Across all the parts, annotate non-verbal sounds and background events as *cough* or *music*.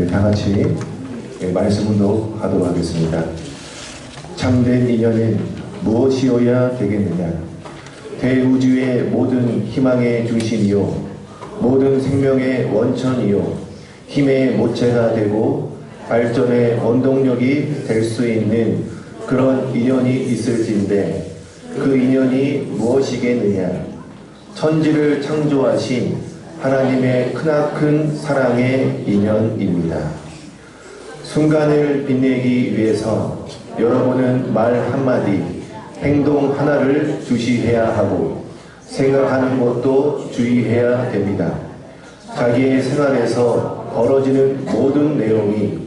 네, 다 같이 예, 말씀 운동하도록 하겠습니다. 참된 인연은 무엇이어야 되겠느냐? 대우주의 모든 희망의 중심이요, 모든 생명의 원천이요, 힘의 모체가 되고 발전의 원동력이 될 수 있는 그런 인연이 있을진데 그 인연이 무엇이겠느냐? 천지를 창조하신 하나님의 크나큰 사랑의 인연입니다. 순간을 빛내기 위해서 여러분은 말 한마디, 행동 하나를 주시해야 하고 생각하는 것도 주의해야 됩니다. 자기의 생활에서 벌어지는 모든 내용이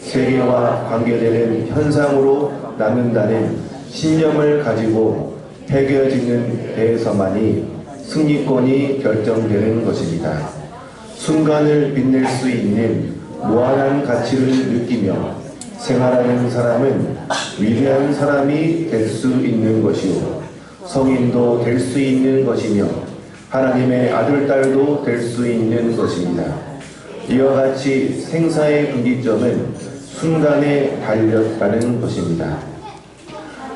세계와 관계되는 현상으로 남는다는 신념을 가지고 해결짓는 데에서만이 승리권이 결정되는 것입니다. 순간을 빛낼 수 있는 무한한 가치를 느끼며 생활하는 사람은 위대한 사람이 될 수 있는 것이요. 성인도 될 수 있는 것이며 하나님의 아들, 딸도 될 수 있는 것입니다. 이와 같이 생사의 분기점은 순간에 달렸다는 것입니다.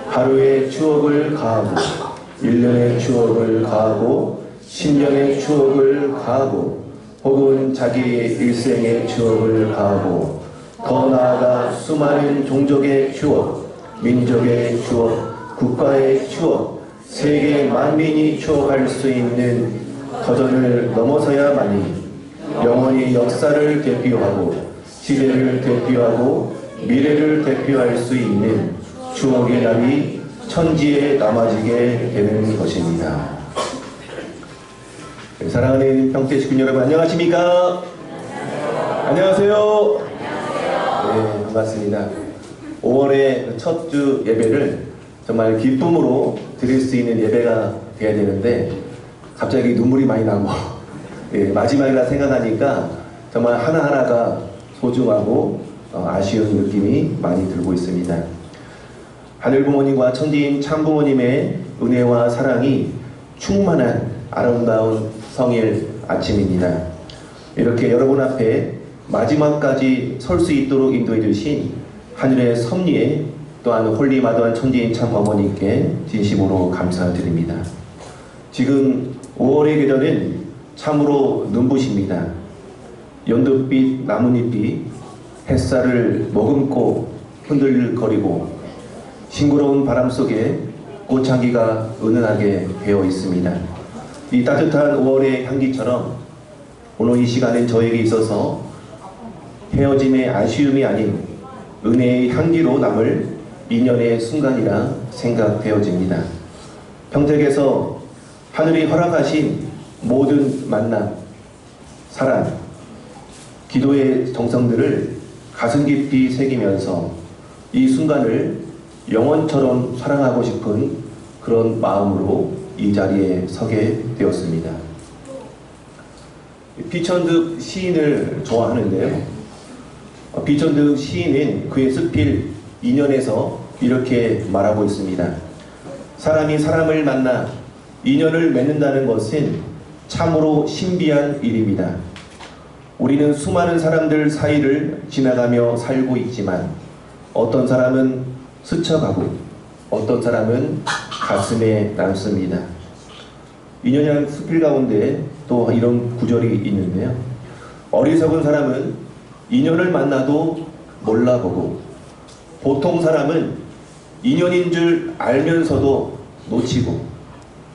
하루의 추억을 가하고 1년의 추억을 가하고 10년의 추억을 가하고 혹은 자기의 일생의 추억을 가하고 더 나아가 수많은 종족의 추억, 민족의 추억, 국가의 추억, 세계 만민이 추억할 수 있는 터전을 넘어서야만이 영원히 역사를 대표하고 시대를 대표하고 미래를 대표할 수 있는 추억의 남이 천지에 남아지게 되는 것입니다. 네, 사랑하는 평택시군 여러분 안녕하십니까? 안녕하세요. 네, 반갑습니다. 5월의 첫 주 예배를 정말 기쁨으로 드릴 수 있는 예배가 돼야 되는데 갑자기 눈물이 많이 나고 네, 마지막이라 생각하니까 정말 하나하나가 소중하고 어, 아쉬운 느낌이 많이 들고 있습니다. 하늘 부모님과 천지인 참 부모님의 은혜와 사랑이 충만한 아름다운 성일 아침입니다. 이렇게 여러분 앞에 마지막까지 설 수 있도록 인도해 주신 하늘의 섭리에 또한 홀리 마도한 천지인 참 어머니께 진심으로 감사드립니다. 지금 5월의 계절은 참으로 눈부십니다. 연두빛 나뭇잎이 햇살을 머금고 흔들거리고 싱그러운 바람 속에 꽃향기가 은은하게 배어 있습니다. 이 따뜻한 5월의 향기처럼 오늘 이 시간엔 저에게 있어서 헤어짐의 아쉬움이 아닌 은혜의 향기로 남을 인연의 순간이라 생각되어집니다. 평택에서 하늘이 허락하신 모든 만남, 사랑, 기도의 정성들을 가슴 깊이 새기면서 이 순간을 영원처럼 사랑하고 싶은 그런 마음으로 이 자리에 서게 되었습니다. 비천득 시인을 좋아하는데요. 어, 비천득 시인은 그의 스필 인연에서 이렇게 말하고 있습니다. 사람이 사람을 만나 인연을 맺는다는 것은 참으로 신비한 일입니다. 우리는 수많은 사람들 사이를 지나가며 살고 있지만 어떤 사람은 스쳐가고 어떤 사람은 가슴에 남습니다. 인연이라는 수필 가운데 또 이런 구절이 있는데요. 어리석은 사람은 인연을 만나도 몰라보고 보통 사람은 인연인 줄 알면서도 놓치고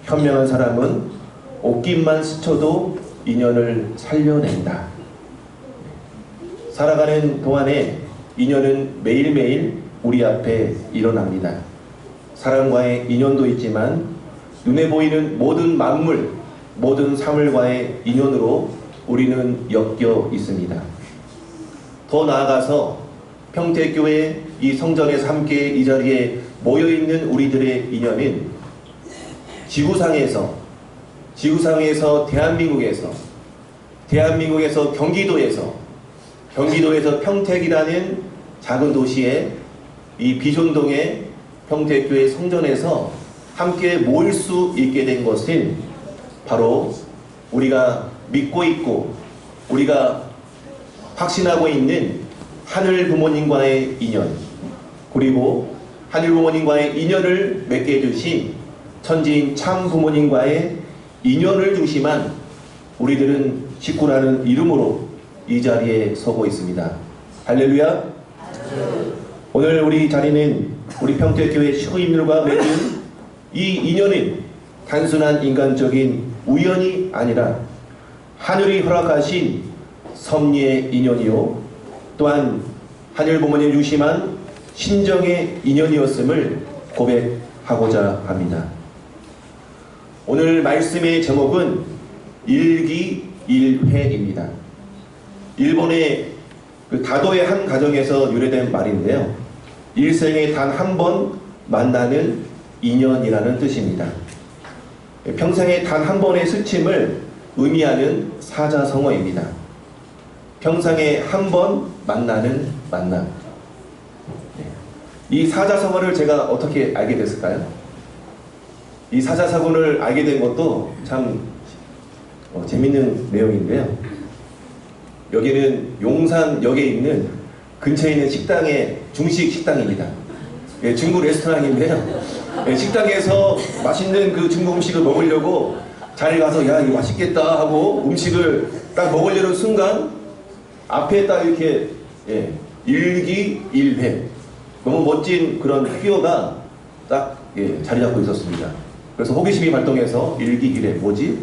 현명한 사람은 옷깃만 스쳐도 인연을 살려낸다. 살아가는 동안에 인연은 매일매일 우리 앞에 일어납니다. 사람과의 인연도 있지만 눈에 보이는 모든 만물, 모든 사물과의 인연으로 우리는 엮여 있습니다. 더 나아가서 평택교회 이 성전에서 함께 이 자리에 모여 있는 우리들의 인연은 지구상에서 지구상에서 대한민국에서 대한민국에서 경기도에서 경기도에서 평택이라는 작은 도시에 이 비존동의 평택교회 성전에서 함께 모일 수 있게 된 것은 바로 우리가 믿고 있고 우리가 확신하고 있는 하늘 부모님과의 인연 그리고 하늘 부모님과의 인연을 맺게 해주신 천지인 참 부모님과의 인연을 중심한 우리들은 식구라는 이름으로 이 자리에 서고 있습니다. 할렐루야. 오늘 우리 자리는 우리 평택교회 식구인들과 맺은 이 인연은 단순한 인간적인 우연이 아니라 하늘이 허락하신 섭리의 인연이요 또한 하늘 부모님 유심한 신정의 인연이었음을 고백하고자 합니다. 오늘 말씀의 제목은 일기 일회입니다. 일본의 그 다도의 한 가정에서 유래된 말인데요. 일생에 단 한 번 만나는 인연이라는 뜻입니다. 평생에 단 한 번의 스침을 의미하는 사자성어입니다. 평생에 한 번 만나는 만남. 네. 이 사자성어를 제가 어떻게 알게 됐을까요? 이 사자성어를 알게 된 것도 참 어, 재밌는 내용인데요. 여기는 용산역에 있는 근처에 있는 식당의 중식 식당입니다. 예, 중국 레스토랑인데요. 예, 식당에서 맛있는 그 중국 음식을 먹으려고 자리에 가서 야 이거 맛있겠다 하고 음식을 딱 먹으려는 순간 앞에 딱 이렇게 예, 일기일회 너무 멋진 그런 퀴어가 딱 예, 자리 잡고 있었습니다. 그래서 호기심이 발동해서 일기일회 뭐지?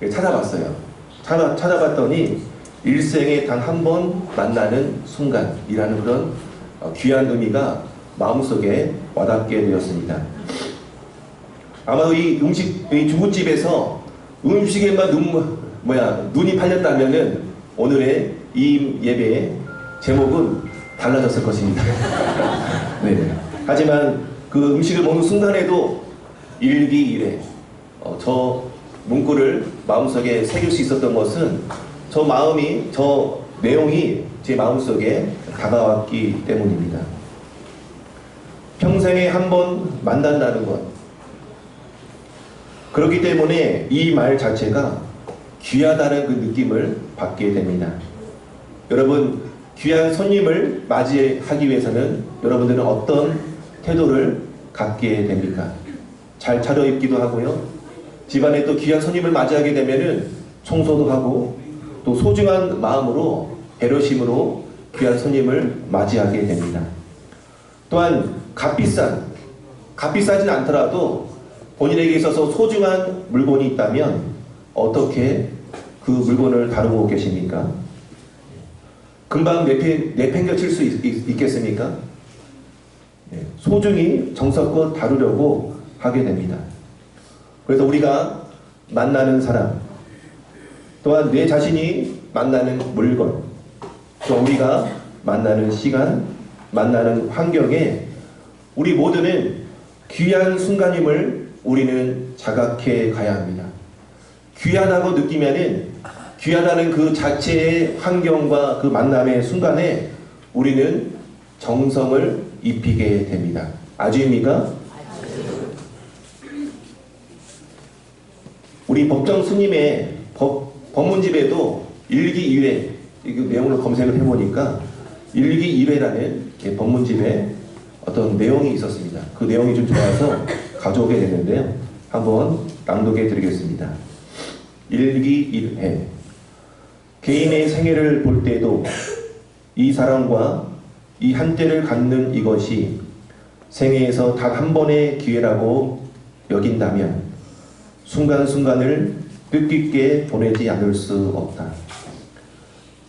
예, 찾아봤어요. 찾아, 찾아봤더니 일생에 단 한 번 만나는 순간이라는 그런 어, 귀한 의미가 마음속에 와닿게 되었습니다. 아마 이 음식, 이 중국집에서 음식에만 눈, 뭐야, 눈이 팔렸다면은 오늘의 이 예배의 제목은 달라졌을 것입니다. *laughs* 네. 하지만 그 음식을 먹는 순간에도 일기일회, 어, 저 문구를 마음속에 새길 수 있었던 것은 저 마음이, 저 내용이 제 마음속에 다가왔기 때문입니다. 평생에 한 번 만난다는 것. 그렇기 때문에 이 말 자체가 귀하다는 그 느낌을 받게 됩니다. 여러분, 귀한 손님을 맞이하기 위해서는 여러분들은 어떤 태도를 갖게 됩니까? 잘 차려입기도 하고요. 집안에 또 귀한 손님을 맞이하게 되면은 청소도 하고 또 소중한 마음으로 배려심으로 귀한 손님을 맞이하게 됩니다. 또한 값비싼, 값비싸진 않더라도 본인에게 있어서 소중한 물건이 있다면 어떻게 그 물건을 다루고 계십니까? 금방 내팽, 내팽겨칠 수 있, 있, 겠습니까 네, 소중히 정성껏 다루려고 하게 됩니다. 그래서 우리가 만나는 사람, 또한 내 자신이 만나는 물건, 또 우리가 만나는 시간, 만나는 환경에 우리 모두는 귀한 순간임을 우리는 자각해 가야 합니다. 귀하다고 느끼면은 귀하다는 그 자체의 환경과 그 만남의 순간에 우리는 정성을 입히게 됩니다. 아주입니까? 우리 법정 스님의 법, 법문집에도 일기 1회 이 내용을 검색을 해보니까 일기 1회라는 법문집에 어떤 내용이 있었습니다. 그 내용이 좀 좋아서 가져오게 됐는데요. 한번 낭독해 드리겠습니다. 일기 1회 개인의 생애를 볼 때도 이 사람과 이 한때를 갖는 이것이 생애에서 단 한 번의 기회라고 여긴다면 순간순간을 뜻깊게 보내지 않을 수 없다.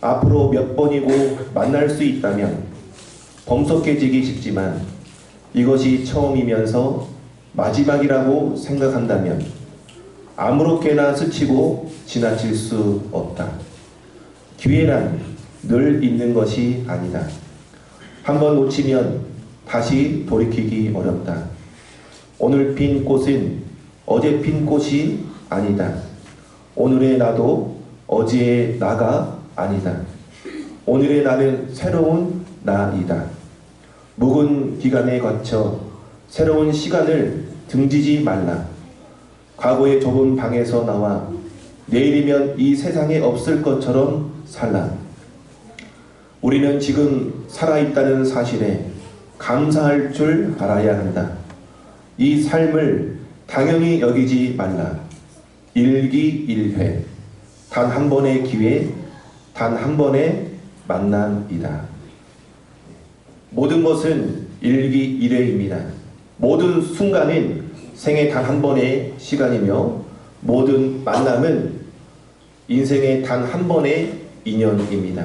앞으로 몇 번이고 만날 수 있다면 범석해지기 쉽지만 이것이 처음이면서 마지막이라고 생각한다면 아무렇게나 스치고 지나칠 수 없다. 기회란 늘 있는 것이 아니다. 한번 놓치면 다시 돌이키기 어렵다. 오늘 핀 꽃은 어제 핀 꽃이 아니다. 오늘의 나도 어제의 나가 아니다. 오늘의 나는 새로운 나이다. 묵은 기간에 거쳐 새로운 시간을 등지지 말라. 과거의 좁은 방에서 나와 내일이면 이 세상에 없을 것처럼 살라. 우리는 지금 살아있다는 사실에 감사할 줄 알아야 한다. 이 삶을 당연히 여기지 말라. 일기일회. 단 한 번의 기회, 단 한 번의 만남이다. 모든 것은 일기일회입니다. 모든 순간은 생애 단 한 번의 시간이며 모든 만남은 인생의 단 한 번의 인연입니다.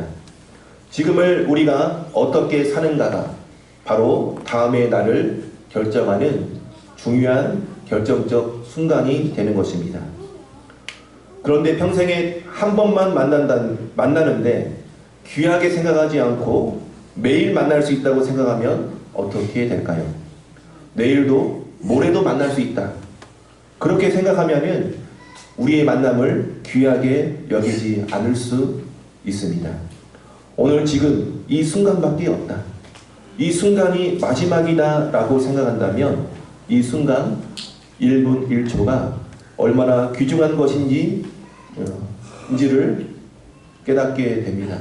지금을 우리가 어떻게 사는가가 바로 다음의 날을 결정하는 중요한 결정적 순간이 되는 것입니다. 그런데 평생에 한 번만 만난다, 만나는데 귀하게 생각하지 않고 매일 만날 수 있다고 생각하면 어떻게 될까요? 내일도 모레도 만날 수 있다. 그렇게 생각하면은 우리의 만남을 귀하게 여기지 않을 수 있습니다. 오늘 지금 이 순간밖에 없다. 이 순간이 마지막이다 라고 생각한다면 이 순간 1분 1초가 얼마나 귀중한 것인지 어, 인지를 깨닫게 됩니다.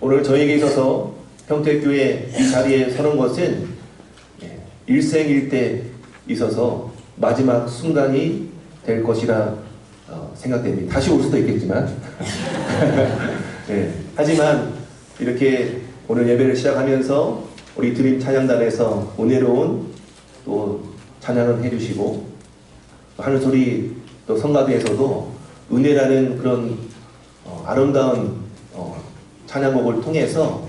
오늘 저에게 있어서 평택교회 이 자리에 서는 것은 예, 일생일대 있어서 마지막 순간이 될 것이라 어, 생각됩니다. 다시 올 수도 있겠지만 *laughs* 예, 하지만 이렇게 오늘 예배를 시작하면서 우리 드림 찬양단에서 은혜로운 또 찬양을 해주시고 하늘 소리 또 성가대에서도 은혜라는 그런 어, 아름다운 어, 찬양곡을 통해서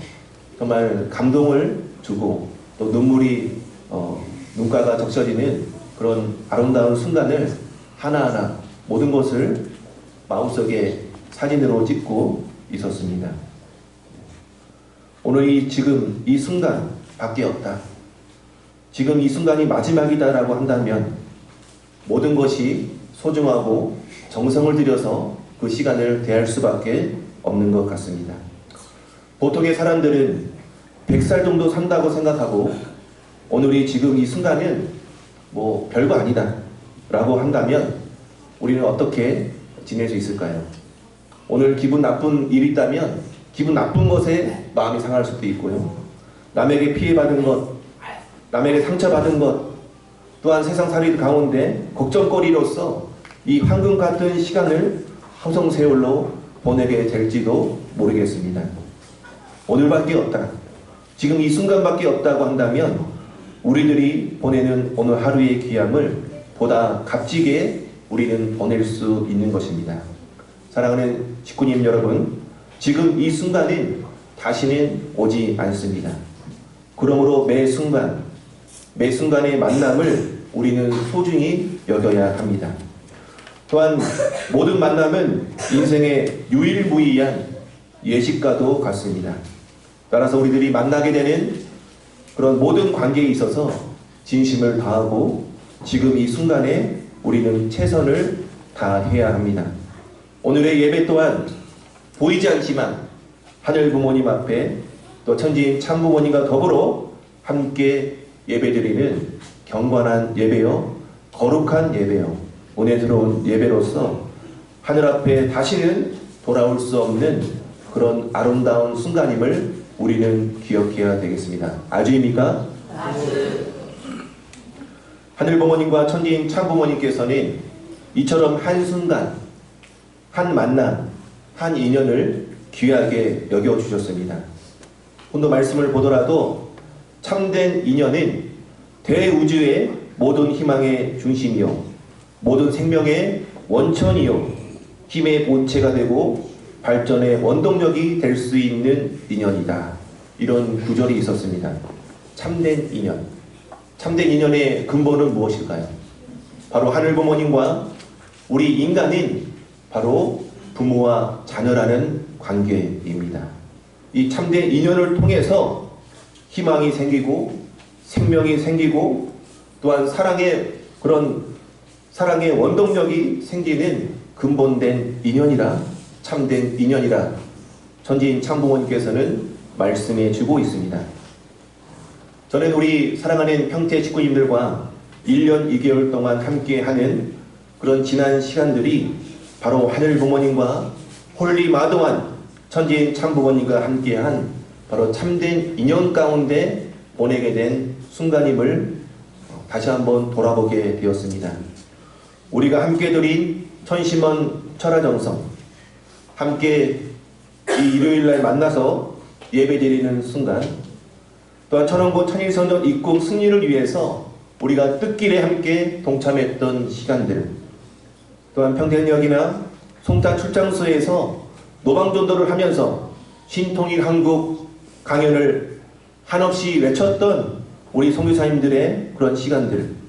정말 감동을 주고 또 눈물이 어, 눈가가 적셔지는 그런 아름다운 순간을 하나하나 모든 것을 마음속에 사진으로 찍고 있었습니다. 오늘 이 지금 이 순간 밖에 없다. 지금 이 순간이 마지막이다라고 한다면 모든 것이 소중하고 정성을 들여서 그 시간을 대할 수밖에 없는 것 같습니다. 보통의 사람들은 100살 정도 산다고 생각하고 오늘이 지금 이 순간은 뭐 별거 아니다 라고 한다면 우리는 어떻게 지낼 수 있을까요? 오늘 기분 나쁜 일이 있다면 기분 나쁜 것에 마음이 상할 수도 있고요. 남에게 피해받은 것, 남에게 상처받은 것, 또한 세상 살이 가운데 걱정거리로서 이 황금 같은 시간을 화성세월로 보내게 될지도 모르겠습니다. 오늘밖에 없다. 지금 이 순간밖에 없다고 한다면 우리들이 보내는 오늘 하루의 귀함을 보다 값지게 우리는 보낼 수 있는 것입니다. 사랑하는 직구님 여러분, 지금 이 순간은 다시는 오지 않습니다. 그러므로 매 순간, 매 순간의 만남을 우리는 소중히 여겨야 합니다. 또한 모든 만남은 인생의 유일무이한 예식과도 같습니다. 따라서 우리들이 만나게 되는 그런 모든 관계에 있어서 진심을 다하고 지금 이 순간에 우리는 최선을 다해야 합니다. 오늘의 예배 또한 보이지 않지만 하늘 부모님 앞에 또 천지인 참 부모님과 더불어 함께 예배드리는 경건한 예배요, 거룩한 예배요, 은혜스러운 예배로서 하늘 앞에 다시는 돌아올 수 없는 그런 아름다운 순간임을 우리는 기억해야 되겠습니다. 아주입니까? 하늘 부모님과 천지인 참 부모님께서는 이처럼 한 순간, 한 만남, 한 인연을 귀하게 여겨 주셨습니다. 오늘 말씀을 보더라도 참된 인연은 대우주의 모든 희망의 중심이요, 모든 생명의 원천이요, 힘의 본체가 되고 발전의 원동력이 될 수 있는 인연이다. 이런 구절이 있었습니다. 참된 인연. 참된 인연의 근본은 무엇일까요? 바로 하늘 부모님과 우리 인간인 바로 부모와 자녀라는 관계입니다. 이 참된 인연을 통해서 희망이 생기고 생명이 생기고 또한 사랑의 그런 사랑의 원동력이 생기는 근본된 인연이라 참된 인연이라 전지인 참부모님께서는 말씀해 주고 있습니다. 저는 우리 사랑하는 평태 직구님들과 1년 2개월 동안 함께 하는 그런 지난 시간들이 바로 하늘 부모님과 홀리 마동한 천지인 참 부모님과 함께한 바로 참된 인연 가운데 보내게 된 순간임을 다시 한번 돌아보게 되었습니다. 우리가 함께 드린 천심원 철화정성, 함께 이 일요일 날 만나서 예배 드리는 순간, 또한 천원고 천일선전 입국 승리를 위해서 우리가 뜻길에 함께 동참했던 시간들, 또한 평택역이나 송탄 출장소에서 노방전도를 하면서 신통일 한국 강연을 한없이 외쳤던 우리 선교사님들의 그런 시간들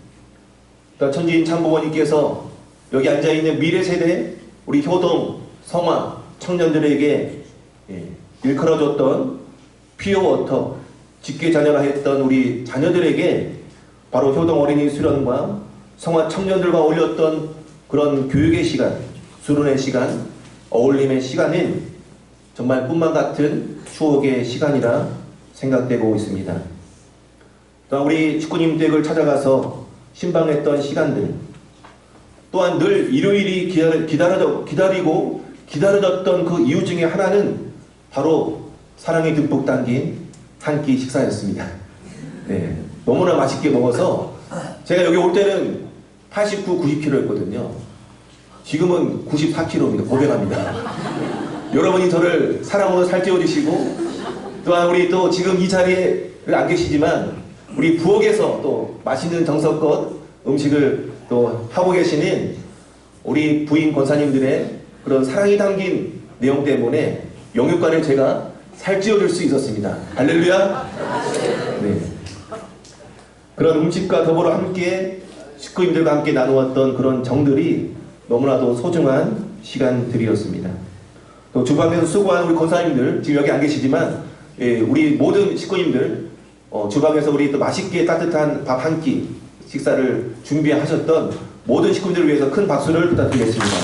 또 천지인 참부모님께서 여기 앉아있는 미래 세대 우리 효동, 성화 청년들에게 예, 일컬어줬던 피어워터 직계 자녀라 했던 우리 자녀들에게 바로 효동 어린이 수련과 성화 청년들과 올렸던 그런 교육의 시간, 수련의 시간, 어울림의 시간은 정말 꿈만 같은 추억의 시간이라 생각되고 있습니다. 우리 축구님 댁을 찾아가서 신방했던 시간들, 또한 늘 일요일이 기다려, 기다리고 기다려졌던 그 이유 중에 하나는 바로 사랑이 듬뿍 담긴 한 끼 식사였습니다. *laughs* 네, 너무나 맛있게 먹어서 제가 여기 올 때는 89, 90kg였거든요. 지금은 94kg입니다. 고백합니다. *laughs* 여러분이 저를 사랑으로 살찌워 주시고 또한 우리 또 지금 이 자리에 안 계시지만 우리 부엌에서 또 맛있는 정성껏 음식을 또 하고 계시는 우리 부인 권사님들의 그런 사랑이 담긴 내용 때문에 영육간에 제가 살찌워 줄 수 있었습니다. 할렐루야. 네. 그런 음식과 더불어 함께 식구님들과 함께 나누었던 그런 정들이 너무나도 소중한 시간들이었습니다. 또 주방에서 수고한 우리 권사님들 지금 여기 안 계시지만 예, 우리 모든 식구님들 어, 주방에서 우리 또 맛있게 따뜻한 밥 한 끼 식사를 준비하셨던 모든 식구들을 위해서 큰 박수를 부탁드리겠습니다.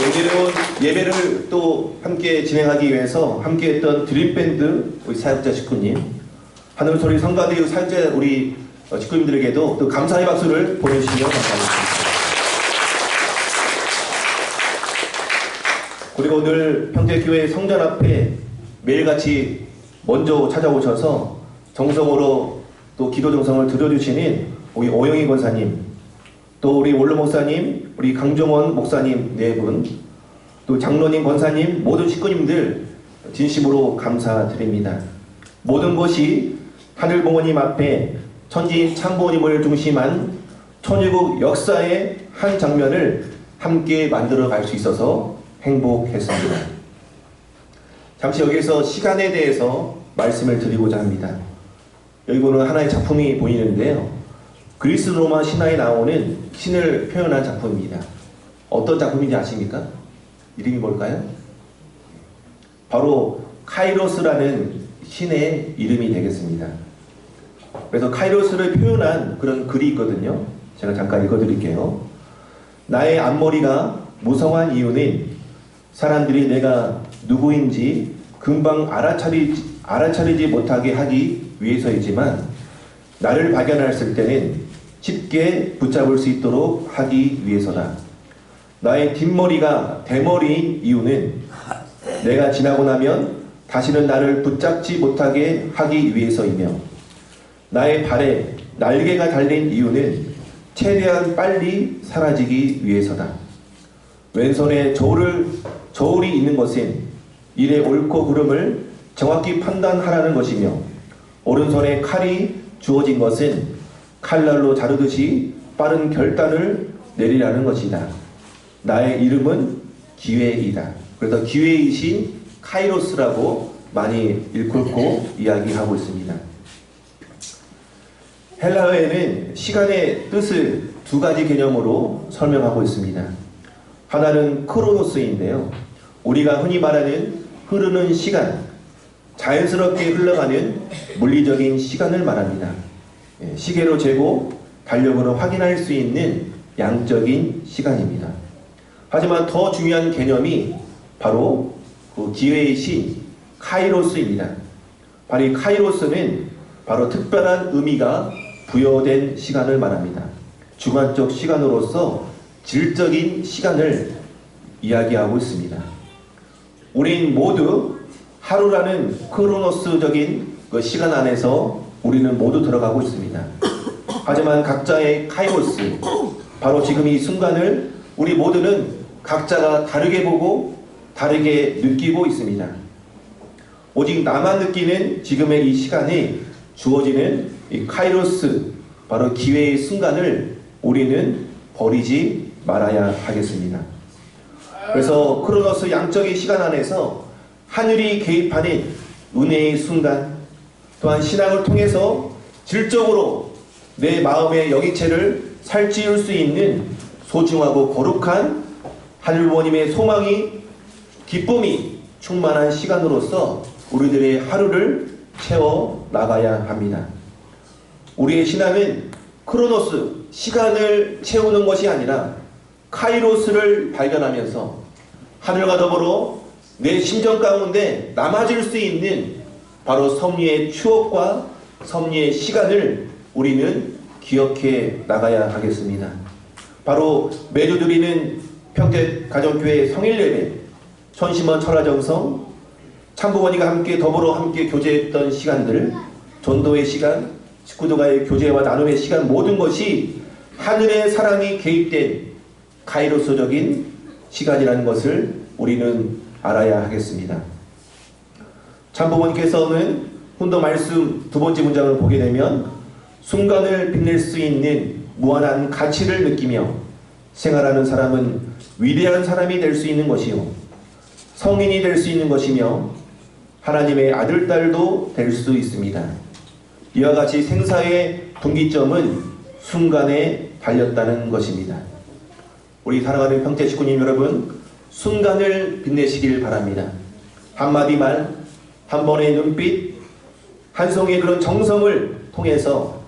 오늘은 예배를 또 함께 진행하기 위해서 함께했던 드림밴드 우리 사역자 식구님 하늘소리 성가대유 사역자 우리 어, 식구님들에게도 또 감사의 박수를 보내주시면 감사하겠습니다. 그리고 오늘 평택교회 성전 앞에 매일같이 먼저 찾아오셔서 정성으로 또 기도 정성을 들어주시는 우리 오영희 권사님, 또 우리 원로 목사님, 우리 강정원 목사님 네 분, 또 장로님 권사님 모든 식구님들 진심으로 감사드립니다. 모든 것이 하늘 부모님 앞에 천지 참부모님을 중심한 천일국 역사의 한 장면을 함께 만들어 갈 수 있어서 행복했습니다. 잠시 여기서 시간에 대해서 말씀을 드리고자 합니다. 여기 보는 하나의 작품이 보이는데요. 그리스 로마 신화에 나오는 신을 표현한 작품입니다. 어떤 작품인지 아십니까? 이름이 뭘까요? 바로 카이로스라는 신의 이름이 되겠습니다. 그래서 카이로스를 표현한 그런 글이 있거든요. 제가 잠깐 읽어드릴게요. 나의 앞머리가 무성한 이유는 사람들이 내가 누구인지 금방 알아차리지, 알아차리지 못하게 하기 위해서이지만 나를 발견했을 때는 쉽게 붙잡을 수 있도록 하기 위해서다. 나의 뒷머리가 대머리인 이유는 내가 지나고 나면 다시는 나를 붙잡지 못하게 하기 위해서이며 나의 발에 날개가 달린 이유는 최대한 빨리 사라지기 위해서다. 왼손에 저울을, 저울이 있는 것은 일의 옳고 그름을 정확히 판단하라는 것이며 오른손에 칼이 주어진 것은 칼날로 자르듯이 빠른 결단을 내리라는 것이다. 나의 이름은 기회이다. 그래서 기회이신 카이로스라고 많이 일컬고 이야기하고 있습니다. 헬라어에는 시간의 뜻을 두 가지 개념으로 설명하고 있습니다. 하나는 크로노스인데요. 우리가 흔히 말하는 흐르는 시간, 자연스럽게 흘러가는 물리적인 시간을 말합니다. 예, 시계로 재고 달력으로 확인할 수 있는 양적인 시간입니다. 하지만 더 중요한 개념이 바로 그 기회의 신 카이로스입니다. 바로 이 카이로스는 바로 특별한 의미가 부여된 시간을 말합니다. 주관적 시간으로서 질적인 시간을 이야기하고 있습니다. 우린 모두 하루라는 크로노스적인 그 시간 안에서 우리는 모두 들어가고 있습니다. 하지만 각자의 카이로스, 바로 지금 이 순간을 우리 모두는 각자가 다르게 보고 다르게 느끼고 있습니다. 오직 나만 느끼는 지금의 이 시간이 주어지는 이 카이로스, 바로 기회의 순간을 우리는 버리지 말아야 하겠습니다. 그래서 크로노스 양적인 시간 안에서 하늘이 개입하는 은혜의 순간, 또한 신앙을 통해서 질적으로 내 마음의 영이체를 살찌울 수 있는 소중하고 거룩한 하늘 부모님의 소망이 기쁨이 충만한 시간으로서 우리들의 하루를 채워 나가야 합니다. 우리의 신앙은 크로노스, 시간을 채우는 것이 아니라 카이로스를 발견하면서 하늘과 더불어 내 심정 가운데 남아질 수 있는 바로 섭리의 추억과 섭리의 시간을 우리는 기억해 나가야 하겠습니다. 바로 매주 드리는 평택 가정교회 성일 예배, 천심원 철화정성, 참부모니가 함께 더불어 함께 교제했던 시간들, 전도의 시간, 식구들과의 교제와 나눔의 시간 모든 것이 하늘의 사랑이 개입된 카이로스적인 시간이라는 것을 우리는 알아야 하겠습니다. 참부모님께서는 훈도 말씀 두 번째 문장을 보게 되면 순간을 빛낼 수 있는 무한한 가치를 느끼며 생활하는 사람은 위대한 사람이 될 수 있는 것이요 성인이 될 수 있는 것이며 하나님의 아들 딸도 될 수 있습니다. 이와 같이 생사의 분기점은 순간에 달렸다는 것입니다. 우리 사랑하는 평택 식구님 여러분, 순간을 빛내시길 바랍니다. 한마디 말, 한 번의 눈빛, 한 송이의 그런 정성을 통해서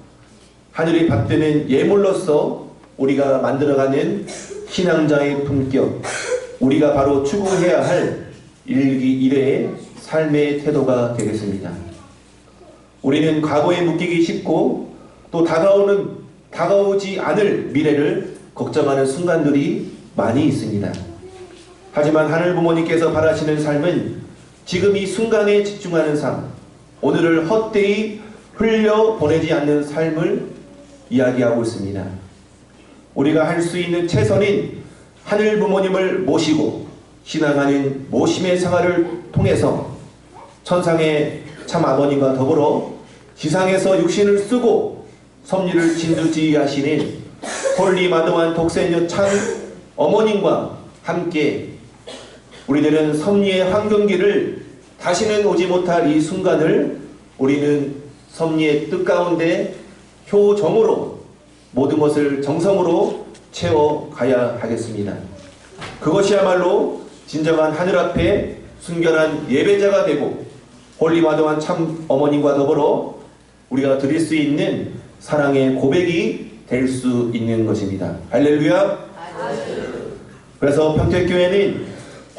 하늘이 받드는 예물로서 우리가 만들어가는 신앙자의 품격, 우리가 바로 추구해야 할 일기 일회의 삶의 태도가 되겠습니다. 우리는 과거에 묶이기 쉽고 또 다가오는 다가오지 않을 미래를 걱정하는 순간들이 많이 있습니다. 하지만 하늘 부모님께서 바라시는 삶은 지금 이 순간에 집중하는 삶, 오늘을 헛되이 흘려 보내지 않는 삶을 이야기하고 있습니다. 우리가 할 수 있는 최선인 하늘 부모님을 모시고 신앙하는 모심의 생활을 통해서 천상의 참 아버님과 더불어 지상에서 육신을 쓰고 섭리를 진두지휘하시는 홀리 마동한 독생녀 참 어머님과 함께 우리들은 섭리의 환경기를 다시는 오지 못할 이 순간을 우리는 섭리의 뜻 가운데 효정으로 모든 것을 정성으로 채워 가야 하겠습니다. 그것이야말로 진정한 하늘 앞에 순결한 예배자가 되고 홀리마동한 참 어머님과 더불어 우리가 드릴 수 있는 사랑의 고백이 될 수 있는 것입니다. 할렐루야. 그래서 평택교회는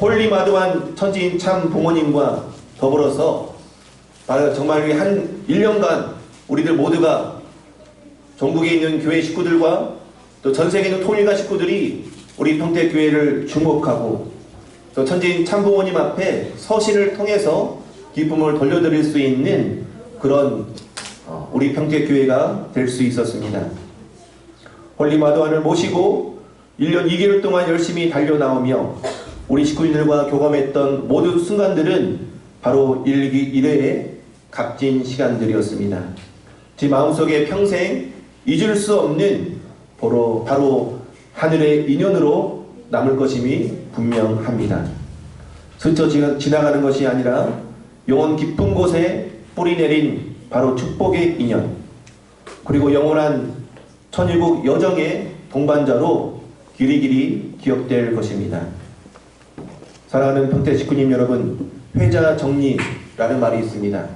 홀리마동한 천지인 참 부모님과 더불어서 정말 한 1년간 우리들 모두가 전국에 있는 교회 식구들과 또 전 세계 있는 통일가 식구들이 우리 평택교회를 주목하고 또 천지인 참부모님 앞에 서신을 통해서 기쁨을 돌려드릴 수 있는 그런 어, 우리 평택교회가 될 수 있었습니다. 홀리마도안을 모시고 1년 2개월 동안 열심히 달려나오며 우리 식구인들과 교감했던 모든 순간들은 바로 일기 일회의 값진 시간들이었습니다. 제 마음속에 평생 잊을 수 없는 바로, 바로 하늘의 인연으로 남을 것임이 분명합니다. 스쳐 지나가는 것이 아니라 영원 깊은 곳에 뿌리 내린 바로 축복의 인연 그리고 영원한 천일국 여정의 동반자로 길이길이 기억될 것입니다. 사랑하는 평택 식구님 여러분, 회자 정리라는 말이 있습니다.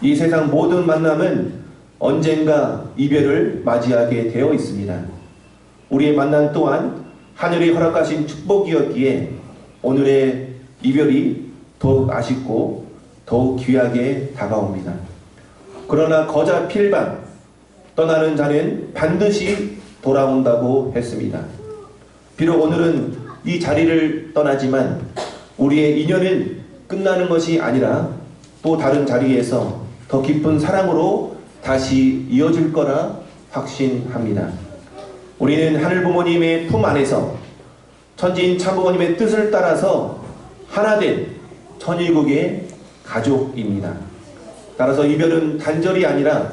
이 세상 모든 만남은 언젠가 이별을 맞이하게 되어 있습니다. 우리의 만남 또한 하늘이 허락하신 축복이었기에 오늘의 이별이 더욱 아쉽고 더욱 귀하게 다가옵니다. 그러나 거자 필반 떠나는 자는 반드시 돌아온다고 했습니다. 비록 오늘은 이 자리를 떠나지만 우리의 인연은 끝나는 것이 아니라 또 다른 자리에서 더 깊은 사랑으로 다시 이어질 거라 확신합니다. 우리는 하늘 부모님의 품 안에서 천지인 참부모님의 뜻을 따라서 하나된 천일국의 가족입니다. 따라서 이별은 단절이 아니라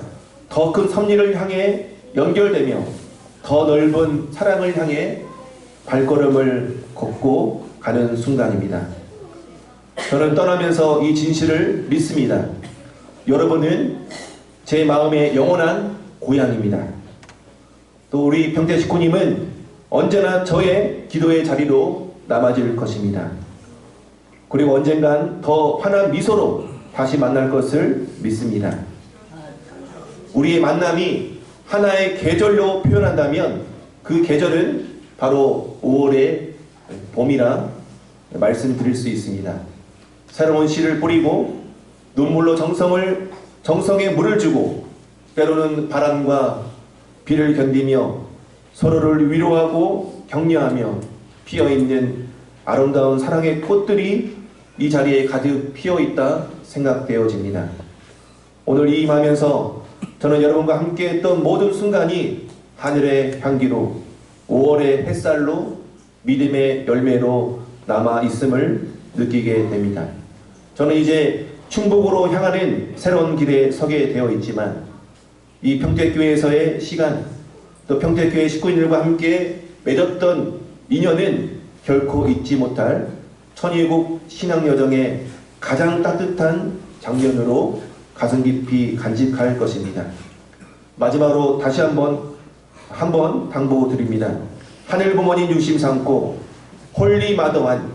더 큰 섭리를 향해 연결되며 더 넓은 사랑을 향해 발걸음을 걷고 가는 순간입니다. 저는 떠나면서 이 진실을 믿습니다. 여러분은 제 마음의 영원한 고향입니다. 또 우리 평태 식구님은 언제나 저의 기도의 자리로 남아질 것입니다. 그리고 언젠간 더 환한 미소로 다시 만날 것을 믿습니다. 우리의 만남이 하나의 계절로 표현한다면 그 계절은 바로 5월의 봄이라 말씀드릴 수 있습니다. 새로운 씨를 뿌리고 눈물로 정성을 정성에 물을 주고 때로는 바람과 비를 견디며 서로를 위로하고 격려하며 피어 있는 아름다운 사랑의 꽃들이 이 자리에 가득 피어 있다 생각되어집니다. 오늘 이 임하면서 저는 여러분과 함께 했던 모든 순간이 하늘의 향기로 5월의 햇살로 믿음의 열매로 남아 있음을 느끼게 됩니다. 저는 이제 충북으로 향하는 새로운 길에 서게 되어 있지만 이 평택교회에서의 시간 또 평택교회 식구인들과 함께 맺었던 인연은 결코 잊지 못할 천일국 신앙여정의 가장 따뜻한 장면으로 가슴 깊이 간직할 것입니다. 마지막으로 다시 한번 한번 당부 드립니다. 하늘 부모님 중심 삼고 홀리 마더한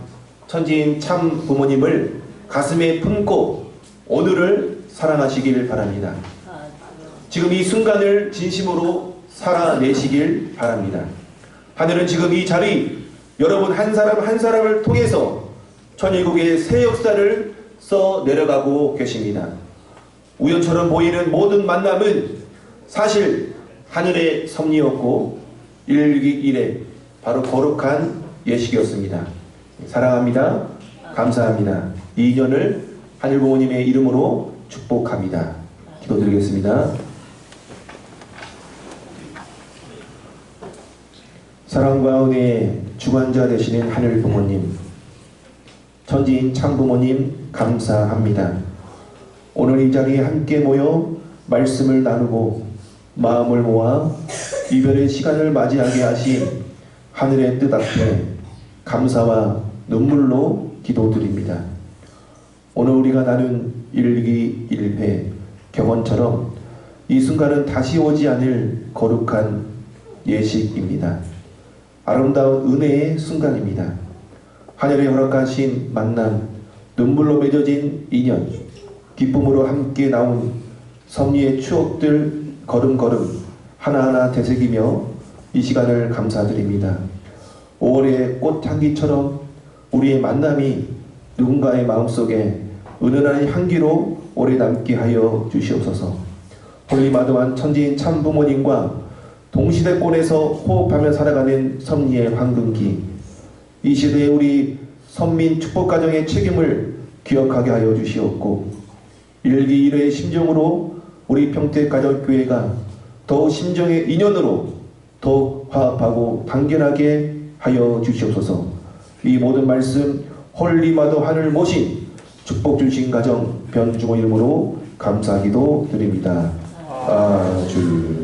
천지인 참 부모님을 가슴에 품고 오늘을 사랑하시길 바랍니다. 지금 이 순간을 진심으로 살아내시길 바랍니다. 하늘은 지금 이 자리 여러분 한 사람 한 사람을 통해서 천일국의 새 역사를 써 내려가고 계십니다. 우연처럼 보이는 모든 만남은 사실 하늘의 섭리였고 일기일에 바로 거룩한 예식이었습니다. 사랑합니다. 감사합니다. 이 인연을 하늘 부모님의 이름으로 축복합니다. 기도드리겠습니다. 사랑과 은혜의 주관자 되시는 하늘 부모님, 천지인 참 부모님 감사합니다. 오늘 이 자리에 함께 모여 말씀을 나누고 마음을 모아 이별의 시간을 맞이하게 하신 하늘의 뜻 앞에 감사와 눈물로 기도드립니다. 오늘 우리가 나눈 일기 일회 경원처럼 이 순간은 다시 오지 않을 거룩한 예식입니다. 아름다운 은혜의 순간입니다. 하늘에 허락하신 만남, 눈물로 맺어진 인연, 기쁨으로 함께 나온 섭리의 추억들 걸음걸음 하나하나 되새기며 이 시간을 감사드립니다. 5월의 꽃향기처럼 우리의 만남이 누군가의 마음속에 은은한 향기로 오래 남게 하여 주시옵소서. 홀리마드한 천지인 참 부모님과 동시대권에서 호흡하며 살아가는 섭리의 황금기 이 시대에 우리 선민 축복가정의 책임을 기억하게 하여 주시옵고 일기 일회의 심정으로 우리 평택가정교회가 더욱 심정의 인연으로 더욱 화합하고 단결하게 하여 주시옵소서. 이 모든 말씀 홀리마도 하늘 모신 축복 주신 가정 변중호 이름으로 감사기도 드립니다. 아주